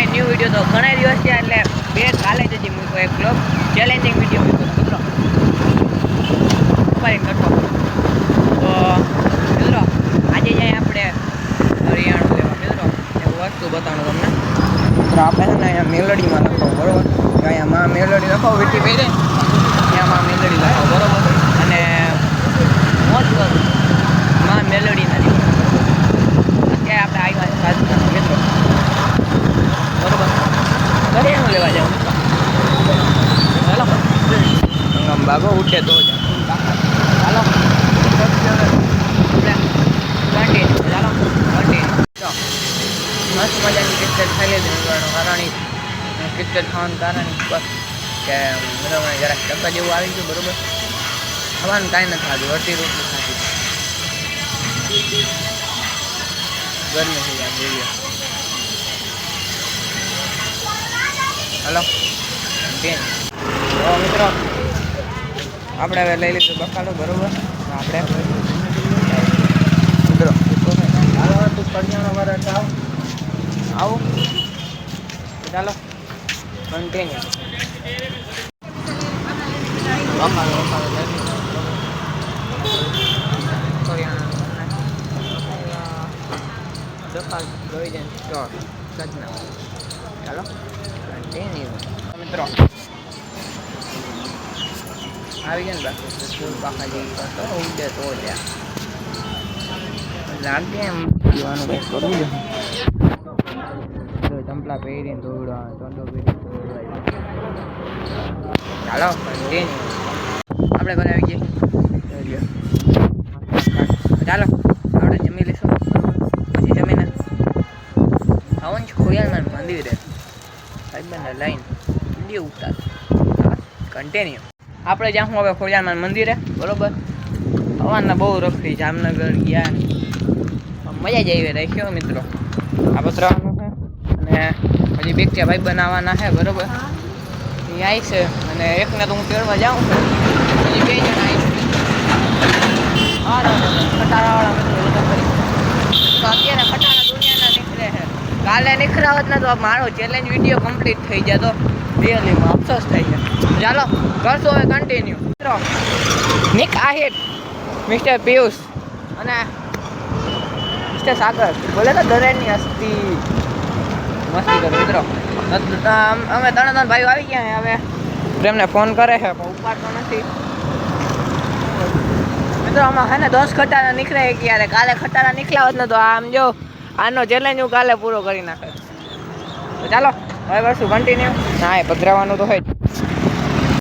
નવા new video તો ઘણા દિવસ છે એટલે બે કાલે જ હજી મૂક્યો એક બ્લોગ ચેલેન્જિંગ વીડિયો મૂક્યો મિત્રો ઉપાડીને કરતો તો મિત્રો આજે જાય આપણે હરિયાણું લેવા. મિત્રો એવું વસ્તુ બતાવું તમને. મિત્રો આપણે છે ને અહીંયા મેલડીમાં લખો, બરોબર? અહીંયા માં મેલડી લખો વીટી પહેરે. ત્યાં માં મેલડી લખો બરોબર અને મોજ કરો માં મેલડી નથી અત્યારે આપણે આવ્યા છે રાજસ્થાન મિત્રો બરોબર હરિયાણું લેવા જાવ હાલો આમ ચાલો. મસ્ત મજાની કિચડ ખાઈ લીધી કારણ કિચડ ખાવાનું કારણ બસ કે મેળવણે જરાક ટકા જેવું આવી ગયું, બરોબર? ખાવાનું કાંઈ નથી ખાધું અડધી રોટલી ખાધી. ગરમી થઈ જાય જોઈએ હલો. બેન. મિત્રો. આપણે હવે લઈ લીધું બકાલો બરોબર? આપણે આવું? ચાલો કન્ટિન્યુ પ્રોવિઝન સ્ટોર સજના ચાલો કન્ટિન્યુ મિત્રો આવી ગયા ને બાકી સ્કૂલ પાકા જેવી કરતો ઉડે તો ત્યાં લાગે એમ પીવાનું કંઈક કરવું છે તો ચંપલા પહેરીને દોડવા ટોંડો પહેરીને દોડવા ચાલો કન્ટિન્યુ આપણે ઘરે આવી ગયા ચાલો આપણે જમી લઈશું પછી જમીને આવન ખોયાલમાં મંદિરે ભાઈબંધને લઈને વીડિયો ઉતાર કન્ટિન્યુ આપણે જ્યાં હું હવે ખોડિયારમાં મંદિરે બરોબર? હવાના બહુ રખડી જામનગર ગયા મજા જ આવી રાખ્યો મિત્રો. આ પતરાવાનું છે. અને હજી બે ત્યાં ભાઈ બનાવવાના છે બરોબર? એ આવી છે. અને એકને તો હું તેડવા જાઉં છું. હજી બે જણા આવી છે. ખટારાવાળા મિત્રો બધા તો અત્યારે ખટારા દુનિયાના નીકળે છે. કાલે નીકળ્યા હોત ને તો મારો ચેલેન્જ વીડિયો કમ્પ્લીટ થઈ જતો. રિયલીમાં અફસોસ થઈ છે ચાલો, કરશું હવે કન્ટિન્યુ મિત્રો નિક આહિર મિસ્ટર પિયુષ અને મિસ્ટર સાગર બોલે તો દરેની હસ્તી મસ્તી કરો, મિત્રો. અમે ત્રણ ત્રણ ભાઈઓ આવી ગયા હવે. પ્રેમને ફોન કરે છે, પણ ઉપાડતો નથી. મિત્રો, આમાં હે ને દસ ખટારા નીકળે ક્યારે? કાલે ખટારા નીકળ્યા હોત ને તો આમ જો, આનો ચેલેન્જ હું કાલે પૂરો કરી નાખે ચાલો. હવે કરશું કન્ટિન્યુ ના એ પધરાવાનું તો હોય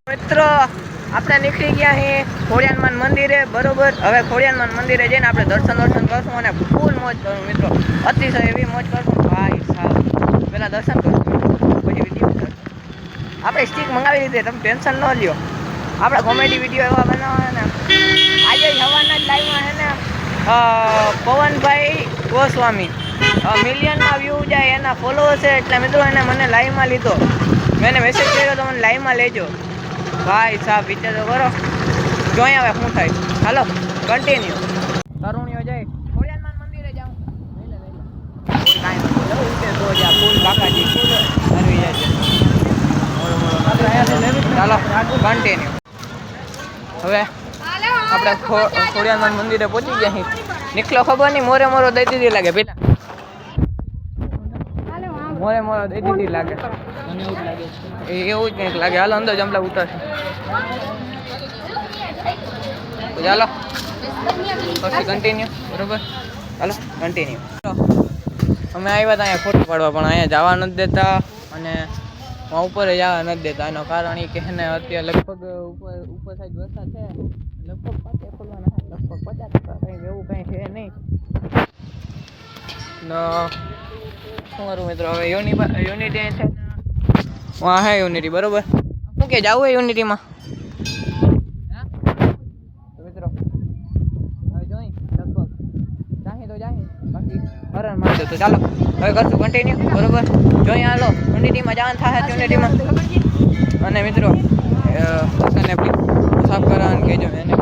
મિત્ર આપણે નીકળી ગયા છીએ ખોડિયાનમાન મંદિરે બરોબર? હવે ખોડિયાનમાન મંદિરે જઈને આપણે દર્શન દર્શન કરશું અને ફૂલ મોજ કરું મિત્રો. અતિશય એવી મોજ કરશું. ભાઈ સાહેબ પહેલાં દર્શન કરશું. પછી વીડિયો આપણે સ્ટીક મંગાવી લીધી તમે ટેન્શન ન લ્યો. આપણે કોમેડી વીડિયો એવા બનાવવા ને. આજે હવાના જ લાઈવમાં છે ને પવનભાઈ ગોસ્વામી. મિલિયનમાં વ્યૂ જાય એના ફોલોઅર્સ છે એટલે મિત્રો એને મને લાઈવમાં લીધો. મેં એને મેસેજ કર્યો તો મને લાઈવમાં લેજો. ભાઈ સાહેબ વિચાર તો કરો. જોઈ હવે શું થાય. હાલો કન્ટિન્યુ તરુણીઓ જાય. ખોડિયાલમાન મંદિરે જાઉં. કન્ટિન્યુ હવે આપણે ખો- મંદિરે પહોંચી ગયા નીકળો ખબર નહીં મોરે મોરો દઈ દીધી લાગે. પેલા મોરે મોરો દઈ દીધી લાગે. છે. એવું જ કંઈક લાગે. હાલો અંદર જમલા ઉતરશે. તો ચાલો. પછી કન્ટિન્યુ બરોબર? ચાલો કન્ટિન્યુ અમે આવ્યા હતા અહીંયા ફોટો પાડવા પણ અહીંયા જવા નથી દેતા અને હું ઉપર જવા નથી દેતા. એનું કારણ એ કે ને અત્યારે લગભગ ઉપર ઉપર સાઈડ વરસાદ છે. લગભગ પાંચે ખોલવાના લગભગ પચાસ ટકા કંઈ એવું કંઈ છે નહીં. ન શું કરું મિત્રો. હવે યુનિ યુનિટી છે વાહ હે યુનિટી બરોબર. શું કે જવું હે? યુનિટીમાં મિત્રો હવે જોઈ લગભગ. જાહી તો જાહી બાકી હરણ મારી તો ચાલો. હવે કરશું કન્ટિન્યુ બરોબર? જોઈ હાલો યુનિટીમાં જવાનું થાય યુનિટીમાં અને મિત્રો અને સાફ કરાવવાનું કહેજો. એને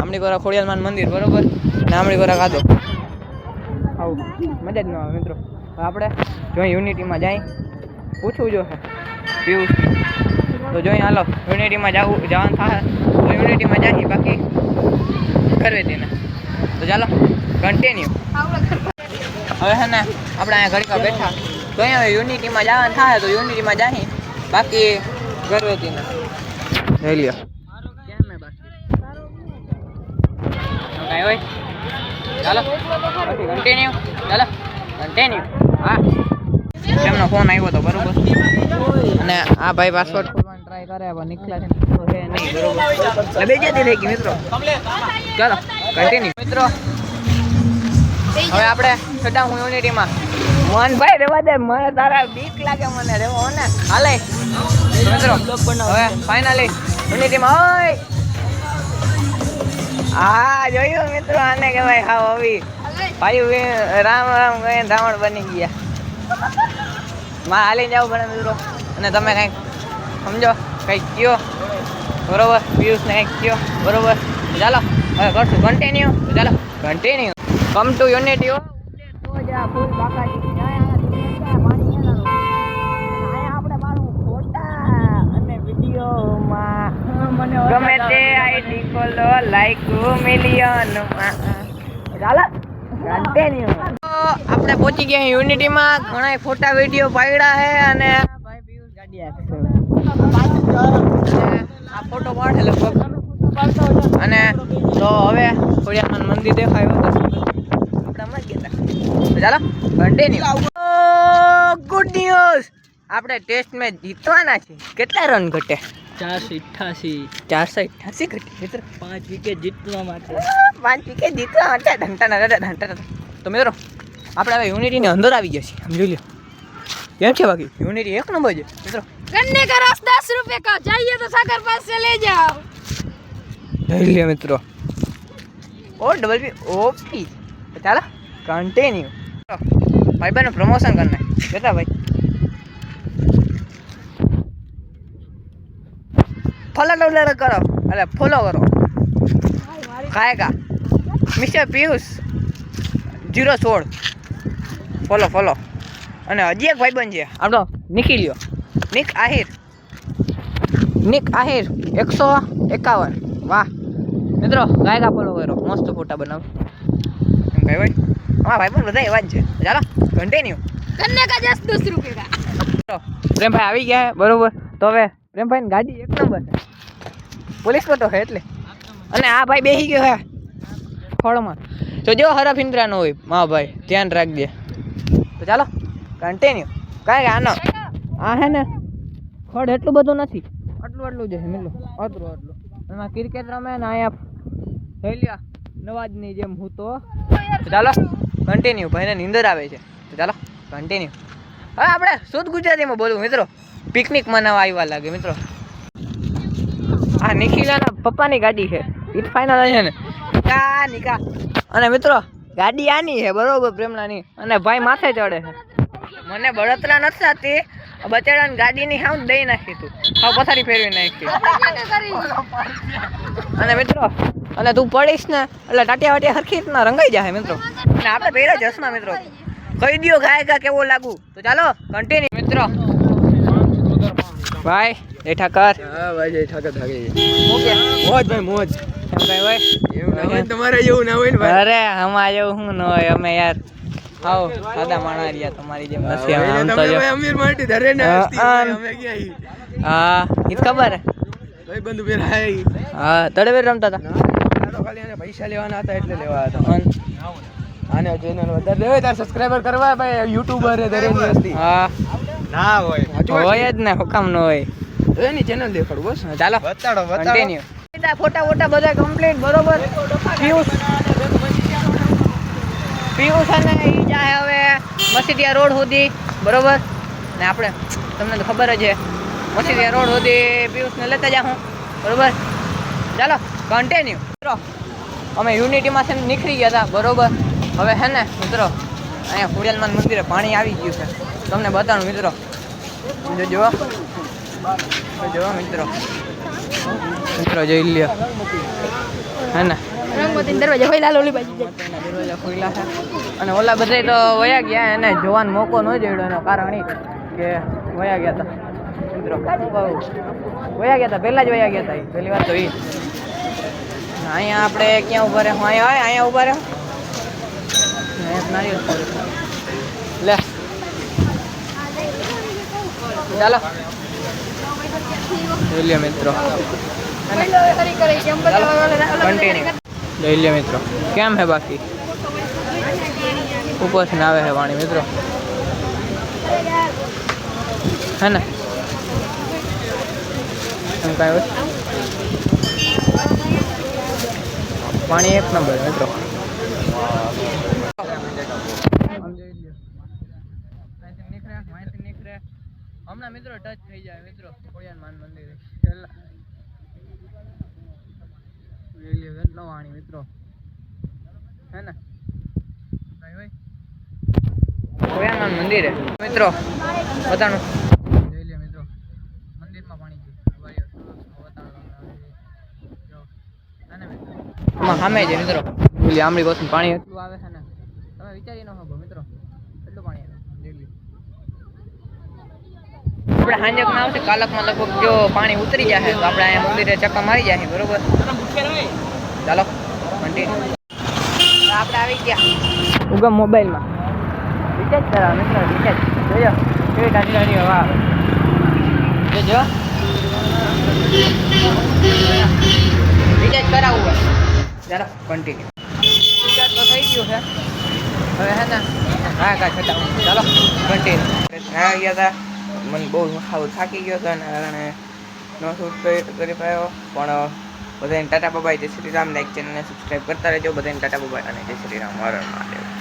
આમની કોરા ખોડિયાલમાન મંદિર બરોબર? ને આમળી કોરા કાદો આવું મજા જ ન આવે મિત્રો. આપણે જો યુનિટીમાં જાય. પૂછવું જો પીવું તો જોઈ હાલો, યુનિટીમાં જવું, જવાનું થાય. તો યુનિટીમાં જાય બાકી કરવી તેને તો ચાલો કન્ટિન્યુ હવે છે ને, આપણે અહીંયા ઘડીમાં બેઠા. તો અહીંયા યુનિટીમાં જવાનું થાય, તો યુનિટીમાં જાય. બાકી ગરવેતીને તેને લઈ લ્યો. કાંઈ હોય? ચાલો કન્ટિન્યુ ચાલો કન્ટિન્યુ હા. ફોન આવ્યો હતો બરોબર. અને આ ભાઈ પાસવર્ડ ખોલવાનો ટ્રાય કરે પણ નીકળે છે. નહીં બરોબર. બે જતી થઈ ગઈ મિત્રો? ચાલો કન્ટિન્યુ મિત્રો હવે આપણે છઠ્ઠા હું યુનિટીમાં મોહનભાઈ રેવા દે મને તારા બીક લાગે મને રેવો ને. હાલે. મિત્રો હવે ફાઇનલી યુનિટીમાં ઓય. હા જોયું મિત્રો આને કહેવાય હા આવી ભાઈ રામ રામ કહીને રાવણ બની ગયા. માં હાલી જાવ ભણે મિત્રો. અને તમે કંઈક સમજો કંઈક કયો? બરોબર પિયુષને કંઈક કયો? બરોબર. ચાલો હવે કરશું. કન્ટિન્યુ ચાલો કન્ટિન્યુ કમ ટુ યુનિટી ગમે તે આઈડી ખોલો લાઈક મિલિયન. ચાલો. આપણે પહોંચી ગયા યુનિટીમાં. ઘણા ફોટા, વીડિયો પાડ્યા છે અને ભાઈ પિયુષ ગાડી આ ફોટો પાડે અને તો હવે ખોડિયારનું મંદિર દેખાયું આપણે ચાલો કન્ટિન્યુ ગુડ ન્યૂઝ આપણે ટેસ્ટ મેચ જીતવાના છે કેટલા રન ઘટે? ચારસો અઠ્યાસી ચારસો અઠ્યાસી ઘટે મિત્ર. પાંચ વિકેટ જીતવા માટે. પાંચ વિકેટ જીતવા માટે. ધંટા નતા ધંટા તો મિત્રો આપણે હવે યુનિટીની અંદર આવી ગયા છીએ. સમજી લો. કેમ છે બાકી? યુનિટી એક નંબર છે. મિત્રો. ગન્ને કા રસ દસ રૂપિયા કા? ચાહીએ તો સાગર પાસે લઈ જાઓ. લઈ લે મિત્રો. ઓ ડબલ પી ઓપી ચાલો કન્ટિન્યુ ભાઈ બહેન પ્રમોશન કરને બેટા ભાઈ? ફોલો ડાઉનલોડ કરો. એટલે ફોલો કરો. ખાયગા. મિસ્ટર પિયુષ જીરો સોળ. Follow follow. અને હજી એક ભાઈબંધ છે. આપણો નિકી લ્યો. નિક આહિર. નિક આહિર એકસો એકાવન. વાહ. મિત્રો ગાયકા ફોલો કરો. મસ્ત ફોટા બનાવ. એમ ભાઈ હા ભાઈ પણ બધા એવા જ છે. ચાલો કન્ટિન્યુ કન્યા કા જસ દસ રૂપિયા. પ્રેમ ભાઈ આવી ગયા બરોબર. તો હવે પ્રેમભાઈની ગાડી એક નંબર છે. પોલીસ તો છે એટલે. અને આ ભાઈ બેસી ગયો હે ફળમાં. તો જો હરફ ઇન્દ્રા નો હોય, મા ભાઈ, ધ્યાન રાખજે. તો ચાલો કન્ટિન્યુ કાંઈ આનો. આ હે ને, ખડ એટલું બધું નથી. આટલું આટલું જ છે, મિલો. આટલું આટલું. એમાં ક્રિકેટ રમે ને અહીંયા થયેલ્યા નવાજ નવાજની જેમ હું તો. ચાલો કન્ટિન્યુ ભાઈને નીંદર આવે છે. ચાલો કન્ટિન્યુ હવે આપણે શુદ્ધ ગુજરાતીમાં બોલું મિત્રો. પિકનિક મનાવવા આવ્યા લાગે, મિત્રો. આ નિખિલાના પપ્પાની ગાડી છે. ઇટ ફાઇનલ છે ને. કા નિકા. અને મિત્રો, ગાડી આની છે, બરોબર પ્રેમલાની. અને ભાઈ માથે ચડે છે. મને બળતરા નથી થતી. બચાડાને ગાડીની હાવ દઈ નાખી તું. હાવ પથારી ફેરવી નાખી. અને મિત્રો, અને તું પડીશ ને, એટલે ટાટિયા વાટિયા હરખી રીતના રંગાઈ જાય મિત્રો. અને આપણે પહેલા જશમાં મિત્રો. કહી દ્યો ગાયકા કેવો લાગુ. તો ચાલો કન્ટિન્યુ મિત્રો ભાઈ બેઠા કર હા ભાઈ ઠાકર થાકી હું મોજ ભાઈ મોજ. ભાઈ ભાઈ હોય એવું ના હોય ને તમારે જેવું ના હોય ને ભાઈ. અરે અમારે જેવું શું ન હોય અમે યાર આવો સાદા માણા રહ્યા તમારી જેમ નથી અમે આમ તો જો. અમીર માટે ધરે ને હા, હસ્તી અમે ક્યાં હા ઈ ખબર? હે ભાઈ બંધુ. હા તળવેર રમતા હતા? ખાલી પૈસા લેવાના હતા એટલે લેવા હતા. અન- આને ચેનલ વધારે તાર સબસ્ક્રાઇબર કરવા ભાઈ યુટ્યુબર ધરેની હસ્તી. હા. ના હોય. હોય જ ને હુકમ નો હોય. એની ચેનલ દેખાડું બસ. ચાલો. બતાડો બતાડો. ફોટા ફોટા બધા કમ્પ્લીટ બરોબર? પિયુષ. પિયુષ અને ઈ જાય હવે મસીદિયા રોડ સુધી બરોબર? ને આપણે તમને તો ખબર જ છે મસીદિયા રોડ સુધી પિયુષને લેતા જાઉં બરોબર? ચાલો કન્ટિન્યુ મિત્રો અમે યુનિટીમાં છે ને નીકળી ગયા હતા બરોબર? હવે હે ને મિત્રો અહીંયા ખોડિયાલમાન મંદિરે પાણી આવી ગયું છે. તમને બતાવું મિત્રો. જો જોવા મિત્રો મિત્રો જોઈ લ્યો હે ને દરવાજા લાલ ઓલી બાજુ દરવાજા ખુલ્લા છે અને ઓલા બધા તો વયા ગયા એને જોવાનો મોકો ન જોયો એનો કારણ એ કે વયા ગયા હતા મિત્રો વયા ગયા હતા પહેલા જ વયા ગયા હતા પહેલી વાત તો એ અહીંયા આપણે ક્યાં ઊભા રહે અહીંયા હોય અહીંયા ઊભા રહે. લે ચાલો. જોઈ મિત્રો. જોઈ મિત્રો. કેમ હે બાકી? ઉપરથી આવે છે વાણી મિત્રો. હે ને? એમ કાંઈ વસ્તુ પાણી એક નંબર મિત્રો. હમણાં મિત્રો ટચ થઈ જાય મિત્રો. કોયાન માન મંદિર. વેલીએ કેટલો વાણી મિત્રો. હે ને? ભાઈ ભાઈ. કોયાન મંદિરે. મિત્રો બતાણું જોઈ લે મિત્રો. મંદિરમાં પાણી છે. સામે છે મિત્રો. આમળી પાણી એટલું આવે છે ને. તમે વિચારી ન શકો મિત્રો. એટલું પાણી આવે. આપણે હાંજકમાં આવશે કાલકમાં લગભગ જો પાણી ઉતરી જશે તો આપણે અહીંયા મંદિરે ચક્કા મારી જશે બરોબર? ચાલો કન્ટિન્યુ આપણે આવી ગયા. ઉગમ મોબાઈલમાં. રિચાર્જ કરાવો મિત્રો રિચાર્જ જોજો, કેવી ઠંડી ઠંડી હવા આવે. જોજો. રિચાર્જ કરાવવું હોય. ચાલો કન્ટિન્યુ રિચાર્જ તો થઈ ગયું છે. હવે હે ને, હા કા છતાં ચાલો કન્ટિન્યુ હા ગયા હતા મને બહુ ખાવું થાકી ગયો હતો એના કારણે નો શૂટ કરી પાયો. પણ બધાને ટાટા બાબાઈ જય શ્રી રામ. લાઈક ચેનલને સબસ્ક્રાઈબ કરતા રહેજો. બધાને ટાટા બાબાઈ અને જય શ્રી રામ. મહાદેવ.